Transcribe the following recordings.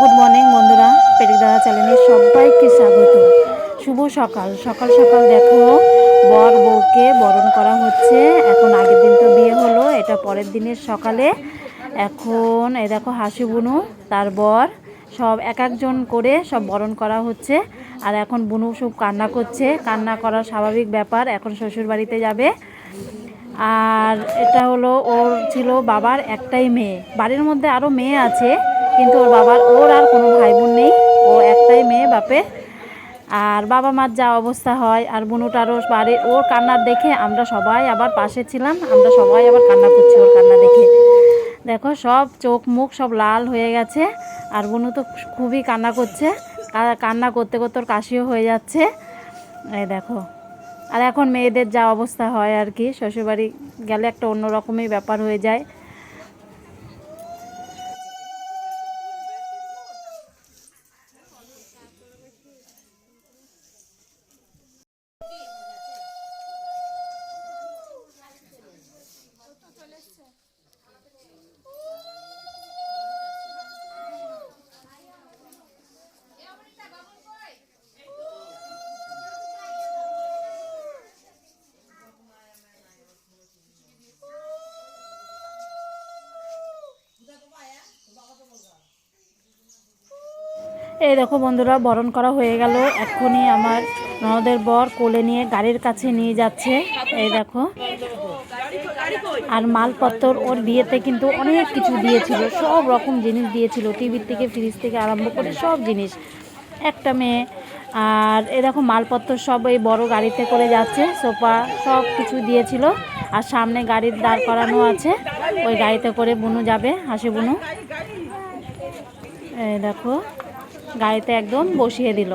Good morning বন্ধুরা। পেটিক দাদা চ্যানেলে সবাইকে স্বাগত। শুভ সকাল। সকাল সকাল দেখো, বর বউকে বরণ করা হচ্ছে। এখন আগের দিন তো বিয়ে হলো, এটা পরের দিনের সকালে। এখন এ দেখো হাসি বুনু, তার বর, সব এক একজন করে সব বরণ করা হচ্ছে। আর এখন বুনু সব কান্না করছে। কান্না করা স্বাভাবিক ব্যাপার, এখন শ্বশুর বাড়িতে যাবে। আর এটা হলো, ওর ছিল বাবার একটাই মেয়ে। বাড়ির মধ্যে আরও মেয়ে আছে। কিন্তু ওর বাবার, ওর আর কোনো ভাই বোন নেই। ও একটাই মেয়ে, বাপে। আর বাবা মার যা অবস্থা হয়, আর বুনুটারও বাড়ির ওর কান্নার দেখে আমরা সবাই আবার পাশে ছিলাম, আমরা সবাই আবার কান্না করছি ওর কান্না দেখে। দেখো, সব চোখ মুখ সব লাল হয়ে গেছে, আর বুনু তো খুবই কান্না করছে। কান্না করতে করতে ওর কাশিও হয়ে যাচ্ছে। এই দেখো, আর এখন মেয়েদের যা অবস্থা হয় আর কি, শ্বশুরবাড়ি গেলে একটা অন্য রকমই ব্যাপার হয়ে যায়। এই দেখো বন্ধুরা, বরণ করা হয়ে গেল। এক্ষুনি আমার ননদের বর কোলে নিয়ে গাড়ির কাছে নিয়ে যাচ্ছে। এই দেখো। আর মালপত্র ওর বিয়েতে কিন্তু অনেক কিছু দিয়েছিল, সব রকম জিনিস দিয়েছিল, টিভির থেকে, ফ্রিজ থেকে আরম্ভ করে সব জিনিস। একটা মেয়ে, আর এরকম মালপত্র সব এই বড় গাড়িতে করে যাচ্ছে, সোফা সব কিছু দিয়েছিল। আর সামনে গাড়ির দাঁড় করানো আছে, ওই গাড়িতে করে বুনু যাবে, হাসি বুনু। এই দেখো। গাড়িতে একদম বসিয়ে দিল।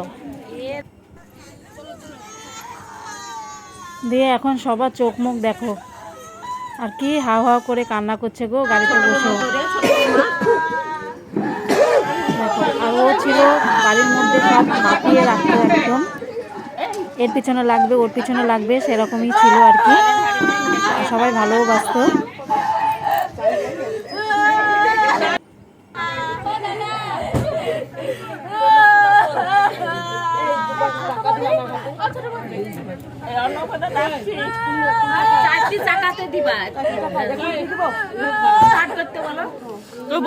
দিয়ে এখন সবার চোখ মুখ দেখো। আর কি হাও হাও করে কান্না করছে গো গাড়িতে বসে। দেখো, আর ও ছিল গাড়ির মধ্যে সব মাপিয়ে রাখতো একদম। এর পিছনে লাগবে, ওর পিছনে লাগবে, সেরকমই ছিল আর কি। সবাই ভালোও বাসত চারটি চাকাতে দিবা স্টার্ট করতে বলো ওই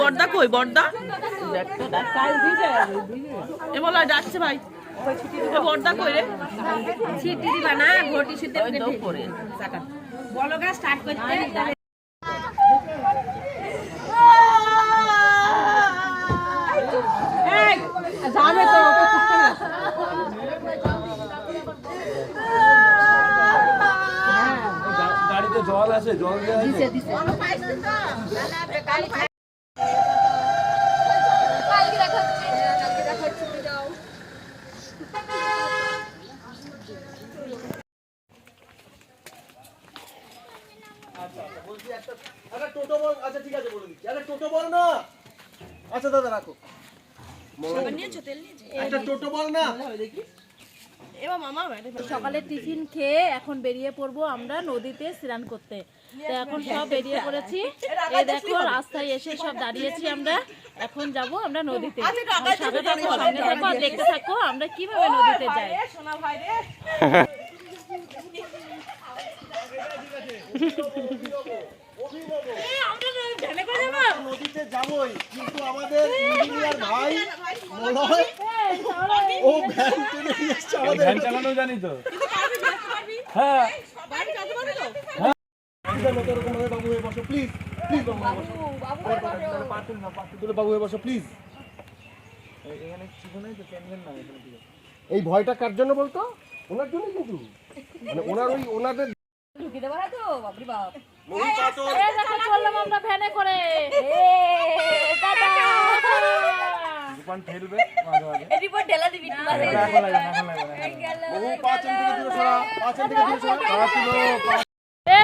বর্দা কই? বর্দা? এ বলো যাচ্ছে ভাই। বর্দা কই রে? ছিটি দিবা না ঘটি চাকা বলো গা স্টার্ট করতে গাড়িতে জল আছে জল টোটো বল আচ্ছা ঠিক আছে বলে দিচ্ছি। একটা টোটো বল না! আচ্ছা দাদা রাখো। একটা টোটো বল না? সকালে টিফিন খেয়ে এখন বেরিয়ে পড়ব আমরা নদীতে স্নান করতে। তো এখন সব বেরিয়ে পড়েছি। এই দেখো রাস্তায় এসে সব দাঁড়িয়েছি আমরা। এখন যাব আমরা নদীতে। আমার সাথে থাকো সঙ্গে থাকো আর দেখতে থাকো আমরা কীভাবে নদীতে যাই। নদীতে যাবই কিন্তু আমাদের ইঞ্জিনিয়ার ভাই মলয় ও ভ্যান টেনে নিয়ে এসছে আমাদের ভ্যান চালানো জানি তো হ্যাঁ এটার মতো এরকম ভাবে বাবু হয়ে বসো প্লিজ বাবু হয়ে বসো হয়ে তো এই ভয়টা কার জন্য বলতো ওনার জন্য কিন্তু মানে ওনার ওই ওনাদের এই দেখো চললাম আমরা ভ্যানে করে। দোকান ঠেলবে মাঝে মাঝে। রিপোর্ট ঢেলা দিবি না এখন লাগে না বহু পাঁচন থেকে দূরে সরা পাঁচন থেকে দূরে সরা। পা তুলো, পা-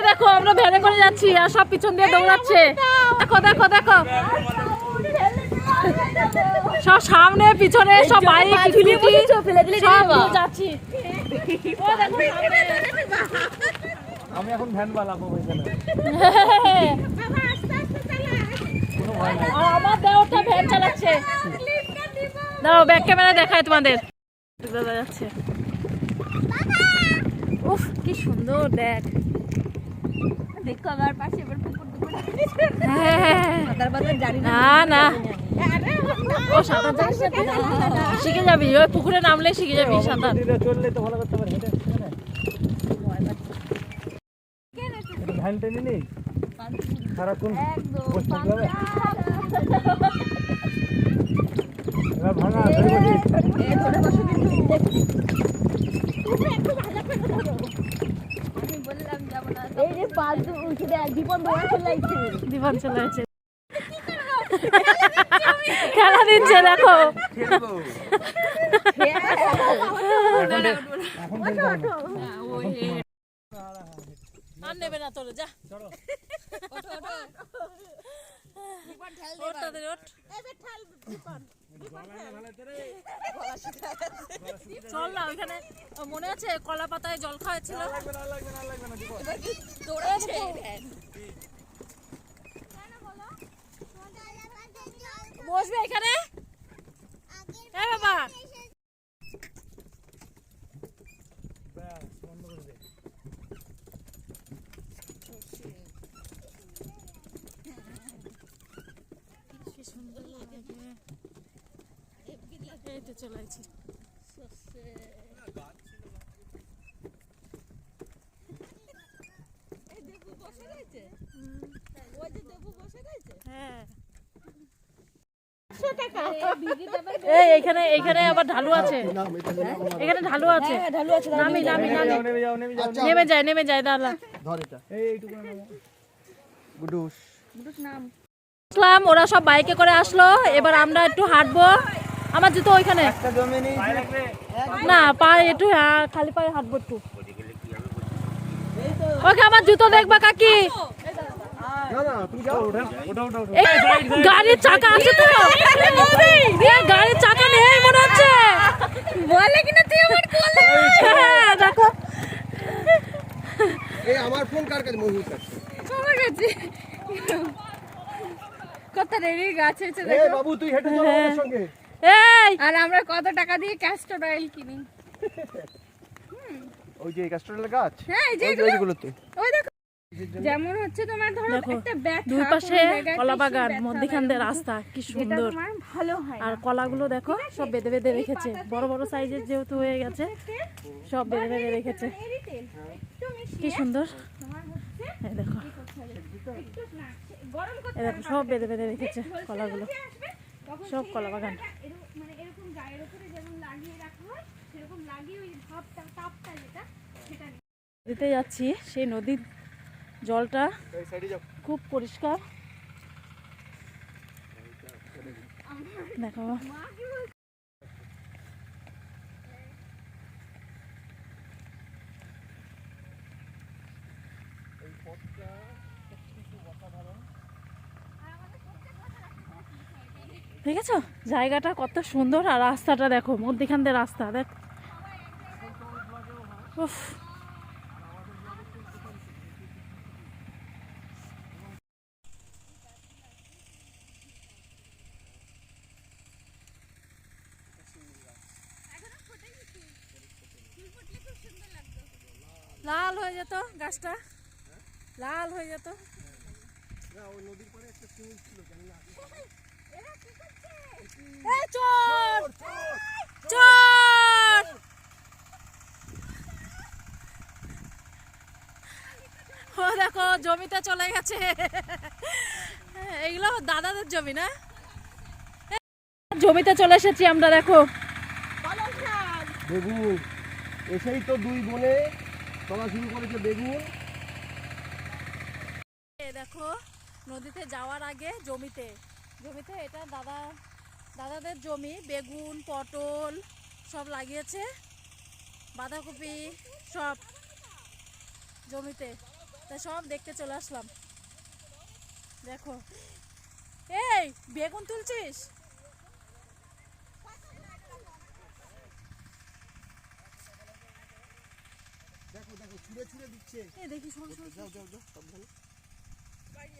দেখো আমরা ভ্যানে করে যাচ্ছি আর সব পিছন দিয়ে দৌড়াচ্ছে। দেখো দেখো দেখো। সব সামনে পিছনে সব সব যাচ্ছি ও দেখো আমি এখন ভ্যান ওইখানে। আমার দেওরটা ভ্যান চালাচ্ছে। দাও ব্যাক ক্যামেরা দেখায় তোমাদের। দাদা যাচ্ছে। উফ কি সুন্দর দেখ। দেখো আমার পাশে এবার পুকুর দুপুর হ্যাঁ। না। না ও সাঁতার? শিখে যাবি ওই পুকুরে নামলে শিখে যাবি সাঁতার। চললে তো ভালো করতে পারে। টেনে নেই সারাক্ষণ বসে হবে? এবার ভাঙা এই যে জীবন জীবন চলে আছে খেলা দিচ্ছে দেখো। আর নেবে না তোর যা। চল। না ওইখানে। মনে আছে কলা পাতায় জল খাওয়াচ্ছিল বসবে এখানে? হ্যাঁ বাবা ব্যাস, বন্ধ করে দে। কি সুন্দর লাগে তো চলে আছি হ্যাঁ। এই এখানে এখানে আবার ঢালু আছে। এখানে ঢালু আছে। নামি নামি নামি। নেমে নেমে যায় নেমে যায় দাদা। ধর এটা। এইটুকু নামো। গুডুস। আসলাম ওরা সব বাইকে করে আসলো। এবার আমরা একটু হাঁটবো। আমার জুতো ওইখানে। না পায়ে একটু হ্যাঁ, খালি পায়ে হাঁটবো একটু। ওকে আমার জুতো দেখবা কাকি। না না তুমি যাও। ওঠা ওঠা ওঠা ওঠা। এই, গাড়ির চাকা আছে তো? গাড়ির চাকা নেই মনে হচ্ছে। বলে কিনা তুই আমার কোলে? হ্যাঁ, দেখো। এই আমার ফোন কার কাছে? মহিষ কাছে। আমার কাছে। কত গাছ হয়েছে এ বাবু তুই হেঁটে চল আমাদের সঙ্গে। এই! আর আমরা কত টাকা দিয়ে ক্যাস্টর অয়েল কিনি? ওই যে ক্যাস্টরেল গাছ? হ্যাঁ এই যে ওই এগুলো। ওইগুলোতে। ওই দেখো যেমন হচ্ছে তোমার ধরো একটা ব্যথা দুই পাশে কলা বাগান মধ্যিখান দিয়ে রাস্তা কি সুন্দর। ভালো হয় আর কলাগুলো দেখো সব বেঁধে বেঁধে রেখেছে। বড় বড় সাইজের যেহেতু হয়ে গেছে সব বেঁধে বেঁধে রেখেছে। কি সুন্দর। তোমার হচ্ছে এই দেখো। একটু না, গরম করতে এই দেখো সব বেঁধে বেঁধে রেখেছে কলাগুলো। সব কলা বাগান মানে এরকম গায়ের উপরে যেমন লাগিয়ে রাখা হয় সেরকম লাগিয়ে ওই ভাবটা তাপটা যেটা সেটা দিতে যাচ্ছি সেই নদীর জলটা এই সাইডে যাও। খুব পরিষ্কার। দেখো। দেখেছ? জায়গাটা কত সুন্দর আর রাস্তাটা দেখো, মধ্যিখান দিয়ে রাস্তা, দেখ। উফ। লাল হয়ে যেত গাছটা। লাল হয়ে যেত। এই চোর! চোর! ও দেখো জমিতে চলে গেছে। এগুলো দাদাদের জমি না? জমিতে চলে এসেছি আমরা দেখো। বেগুন এসেই তো দুই বোনে চলা শুরু করেছে বেগুন। দেখো নদীতে যাওয়ার আগে জমিতে। জমিতে এটা দাদা দাদাদের জমি বেগুন পটল সব লাগিয়েছে বাঁধাকপি সব জমিতে। তা সব দেখতে চলে আসলাম। দেখো। এই বেগুন তুলছিস? দেখো দেখো ছুঁড়ে ছুঁড়ে দিচ্ছে। দেখি শোন শোন যাও যাও যাও সাবধানে এই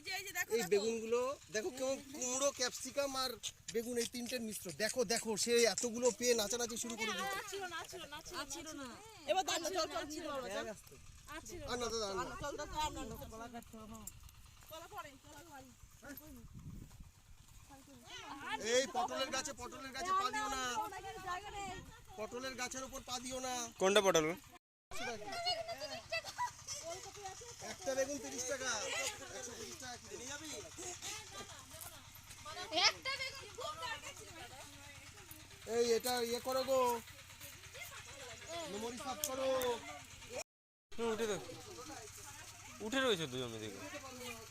এই যে দেখো এই বেগুনগুলো দেখো কেমন কুমড়ো ক্যাপসিকাম আর বেগুন এই তিনটের মিশ্র। দেখো দেখো সে এতগুলো পেয়ে নাচানাচি শুরু করে দিয়েছে এবার দাঁড়া চল চল ছিল আর না দাদা আর চল চল আর না কলা কাটতে কলা পড়ে কলা ভাই এই পটলের গাছে পটলের গাছে পা দিও না। পটলের গাছের উপর পা দিও না। কোনটা পটল? একটা বেগুন তিরিশ টাকা একশো তিরিশ টাকা কিলো। নিয়ে যাবি? এই এটা ইয়ে করো গো। মেমোরি সাফ করো। উঠে দেখ। উঠে রয়েছে দুজন দিকে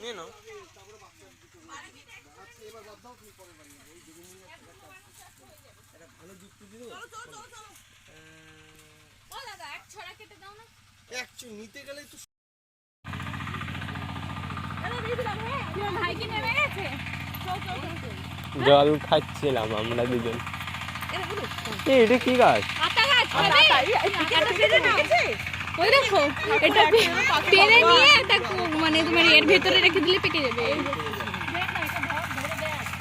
নিয়ে নাও। একচু নিতে গেলে তো জল খাচ্ছিলাম আমরা দুজন। এটা কি গাছ? ওই দেখো এটা পেরে নিয়ে এটা মানে তোমার এর ভেতরে রেখে দিলে পেকে যাবে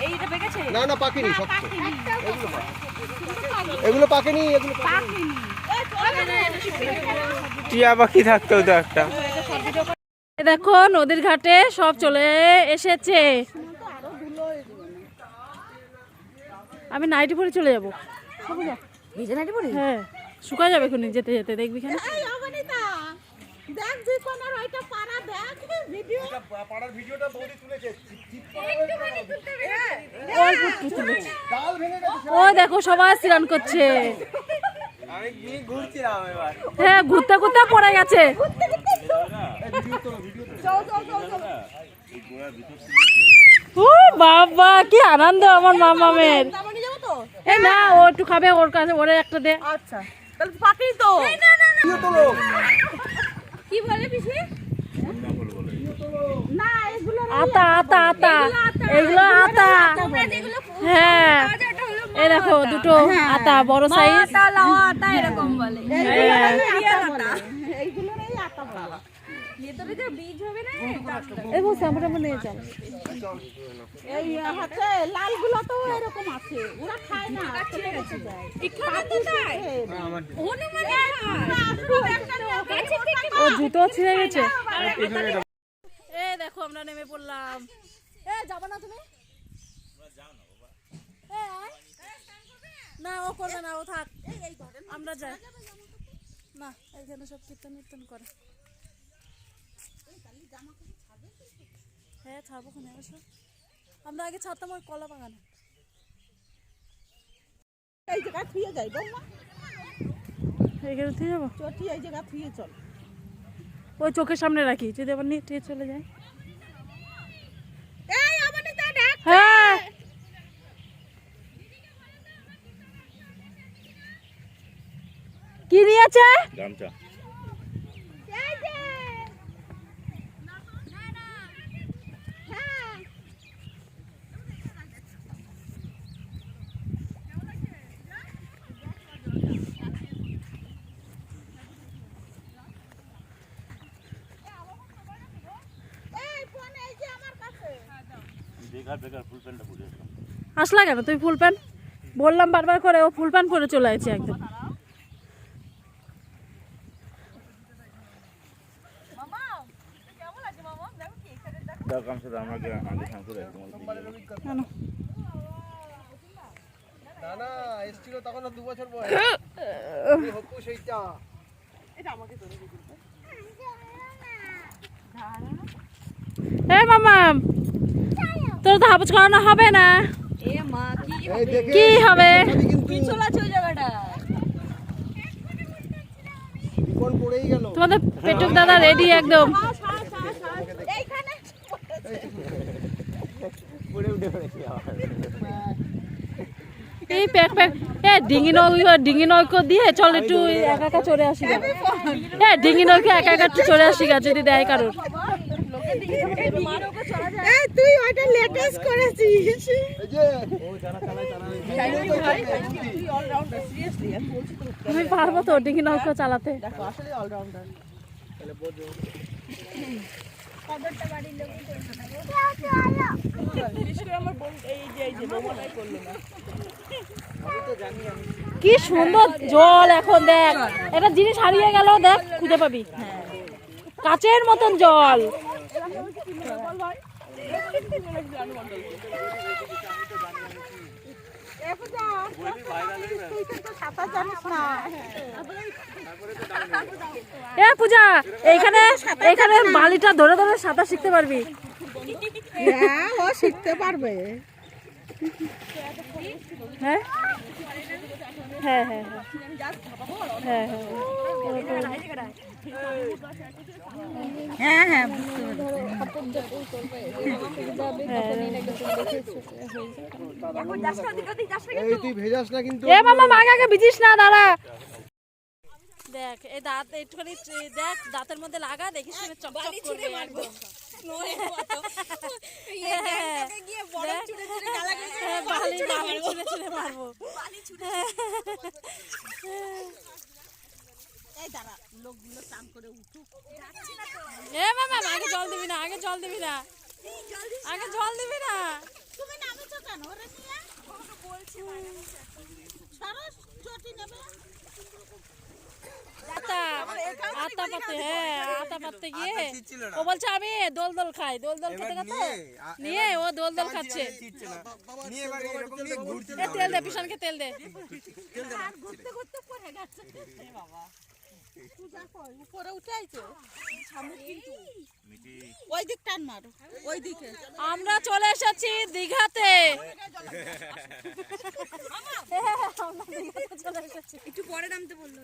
এইটা পেকেছে না না পাকেনি শক্ত। এগুলো পাকেনি। এগুলো পাকেনি। টিয়া পাখি থাকতো তো একটা। দেখো নদীর ঘাটে সব চলে এসেছে। আমি নাইটি পরে চলে যাব। ভিজে নাইটি পড়ি হ্যাঁ শুকা যাবে এখন যেতে যেতে দেখবি কেন এই অবনীতা দেখ জীবনের ওইটা পাড়া দেখ ভিডিও। পাড়ার ভিডিওটা বৌদি তুলেছে। অল্প একটু তুলেছি। ডাল ভেঙে গেছে ও দেখো সবাই স্নান করছে। হ্যাঁ ঘুরতে ঘুরতে পড়ে গেছে। বাবা কি আনন্দ আমার মামামের। এ না ও একটু খাবে ওর কাছে ওরে একটা দে। আচ্ছা তাহলে পাকেই তো। কি বলে পিসি? আতা আতা আতা। এগুলো আতা। হ্যাঁ। এই দেখো দুটো আতা বড় সাইজ আতা এরকম বলে। এইগুলো এই আটা বলা। ভেতরে যে বীজ হবে না এই বসে আমরা আমরা নিয়ে যাও এই হচ্ছে লালগুলো তো এরকম আছে। ওরা খায় না চলে গেছে যায়। এখানে তো তাই হনুমানের ও জুতো ছিঁড়ে গেছে। এ দেখো আমরা নেমে পড়লাম। এ যাবে না তুমি? না ও করবে না ও থাক। আমরা যাই। না এখানে সব কীর্তন কীর্তন করে। হ্যাঁ ছাড়বো কোনে আসো আমরা আগে ছাড়তাম ওই কলা বাগানে এই জায়গা থুয়ে যাই বৌমা। এখানে থেকে যাব? চটি এই জায়গা থুয়ে চল। ওই চোখের সামনে রাখি যদি আবার নিয়ে টিয়ে চলে যায়। হ্যাঁ। কি নিয়েছে এই যে হ্যাঁ এই ফোন এই যে আমার কাছে আসলা কেন? তুই ফুল প্যান্ট? বললাম বারবার করে ও ফুল প্যান্ট পরে চলে আছে একদম। কেন? না না এসছিল তখন দু বছর বয়স। হকু এ মামা তোর তো হাবুজ করানো হবে না। কি হবে? কিন্তু আছে ওই জায়গাটা। বিপন পড়েই গেল। তোমাদের পেটুক দাদা রেডি একদম। এইখানে। এই প্যাক প্যাক। এ ডিঙি নৌকো ডিঙি নৌকো দিয়ে চল একটু একা একা চলে আসি। গা। এ ডিঙি নৌকো একা একা একটু চড়ে আসি গা যদি দেয় কারোর। তুই ওইটা লেটেস্ট করেছিস। আমি পারব তো ডিঙি নৌকো চালাতে। কি সুন্দর জল এখন দেখ। একটা জিনিস হারিয়ে গেল দেখ, খুঁজে পাবি। কাচের মতন জল। এ পূজা, এইখানে এইখানে বালিটা ধরে ধরে সাঁতার শিখতে পারবি। হ্যাঁ ও শিখতে পারবে। হ্যাঁ? হ্যাঁ হ্যাঁ হ্যাঁ। হ্যাঁ হ্যাঁ। হ্যাঁ না কিন্তু। এ মামা ভিজিস না দাঁড়া। দেখ এই দাঁত একটুখানি দেখ দাঁতের মধ্যে লাগা দেখিস তুমি চকচক করবে একদম। হ্যাঁ, দেখ। হ্যাঁ, এ মামা আগে জল দিবি না আগে জল দিবি না। আগে জল দিবি না। তুমি নামেছো কেন? ওরে নিয়ে সরো, চটি নেবে? আতা আতা পাতে হ্যাঁ আতা গিয়ে। ও বলছে আমি দোল দোল খাই দোল দোল খেতে খেতে? নিয়ে ও দোল দোল খাচ্ছে। তেল দে পিছনকে তেল দে। ঘুরতে ঘুরতে পড়ে গেছে। বাবা। পূজা কই উপরে ওই দিক টান মারো ওই দিকে আমরা চলে এসেছি দীঘাতে। একটু পরে নামতে বলল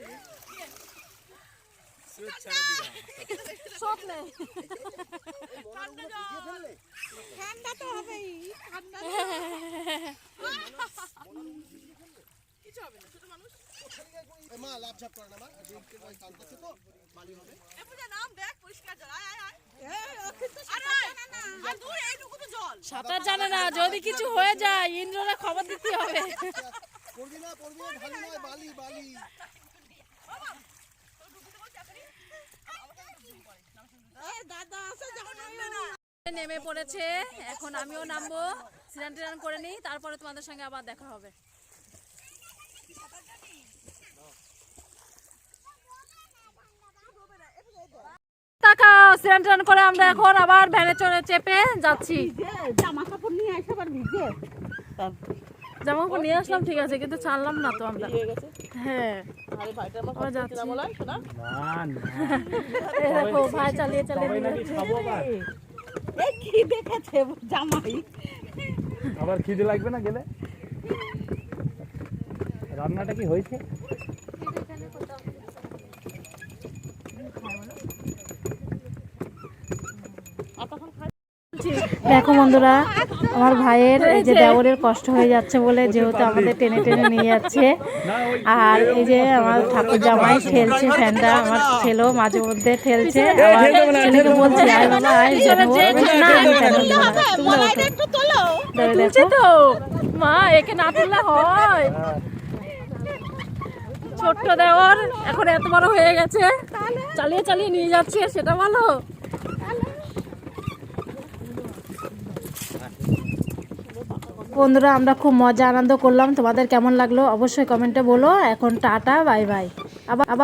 ঠান্ডা তো হবেই ঠান্ডা এ মা লাভ ঝাপ করে না মা। ওই কানতেছে তো বালি হবে। সাঁতার জানে না যদি কিছু হয়ে যায় ইন্দ্ররা খবর দিতে হবে। পড়বি না পড়বি না বালি বালি। নেমে পড়েছে এখন আমিও নামবো। সিরান টিরান করে নিই তারপরে তোমাদের সঙ্গে আবার দেখা হবে। সিরান টিরান করে আমরা এখন আবার ভ্যানে চড়ে চেপে যাচ্ছি। জামা কাপড় নিয়ে এসে আবার ভিজে? জামা কাপড় নিয়ে আসলাম ঠিক আছে কিন্তু ছাড়লাম না তো আমরা। হ্যাঁ ভাই চালিয়ে চালিয়ে কি দেখেছে জামাই। আবার খিদে লাগবে না গেলে? রান্নাটা কি হয়েছে? দেখো বন্ধুরা আমার ভাইয়ের এই যে দেওরের কষ্ট হয়ে যাচ্ছে বলে যেহেতু আমাদের টেনে টেনে নিয়ে যাচ্ছে। আর এই যে আমার ঠাকুর জামাই ঠেলছে ফ্যানটা আমার ছেলেও মাঝে মধ্যে ঠেলছে। ছেলেকে বলছি আয় বাবা আয় মা একে না তুললে হয়। ছোট্ট দেওর এখন এত বড় হয়ে গেছে। চালিয়ে চালিয়ে নিয়ে যাচ্ছে সেটা ভালো। বন্ধুরা, আমরা খুব মজা, আনন্দ করলাম। তোমাদের কেমন লাগল? অবশ্যই কমেন্টে বলো। এখন টাটা, বাই বাই। আবার আবার